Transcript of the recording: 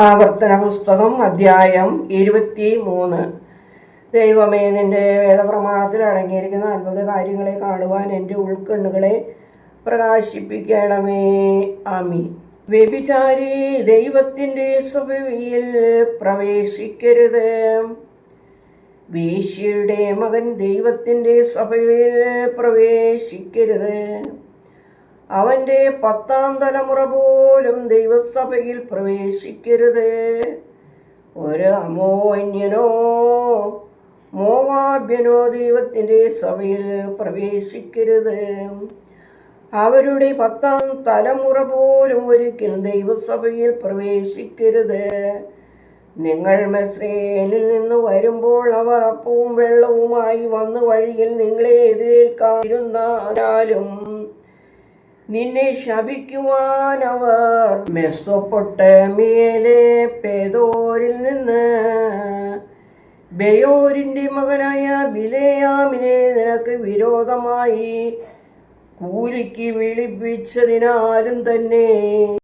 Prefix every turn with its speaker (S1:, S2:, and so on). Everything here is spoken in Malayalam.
S1: ആവർത്തന പുസ്തകം അധ്യായം ഇരുപത്തി മൂന്ന് ദൈവമേ നിന്റെ വേദപ്രമാണത്തിൽ അടങ്ങിയിരിക്കുന്ന അത്ഭുത കാര്യങ്ങളെ കാണുവാൻ എന്റെ ഉൾക്കണ്ണുകളെ പ്രകാശിപ്പിക്കണമേ. ആമി വ്യഭിചാരി ദൈവത്തിന്റെ സഭയിൽ പ്രവേശിക്കരുത്. വേശ്യയുടെ മകൻ ദൈവത്തിന്റെ സഭയിൽ പ്രവേശിക്കരുത്. അവന്റെ പത്താം തലമുറ പോലും ദൈവസഭയിൽ പ്രവേശിക്കരുത്. ഒരു അമോന്യനോ മോവാഭ്യനോ ദൈവത്തിന്റെ സഭയിൽ പ്രവേശിക്കരുത്. അവരുടെ പത്താം തലമുറ പോലും ഒരിക്കലും ദൈവസഭയിൽ പ്രവേശിക്കരുത്. നിങ്ങൾ മെസ്രേനിൽ നിന്ന് വരുമ്പോൾ അവർ അപ്പവും വെള്ളവുമായി വന്ന് വഴിയിൽ നിങ്ങളെ എതിരേൽക്കാതിരുന്നാലും നിന്നെ ശപിക്കുവാനവർ മെസ്സൊപ്പൊട്ടമിയയിലെ പേതോരിൽ നിന്ന്. ബയോരിന്റെ മകനായ ബിലയാമിനെ നിനക്ക് വിരോധമായി കൂലിക്ക് വിളിപ്പിച്ചതിനാലും തന്നെ.